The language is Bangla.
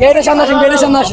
গেটের সামনে আসেন গেটের সামনে আসেন।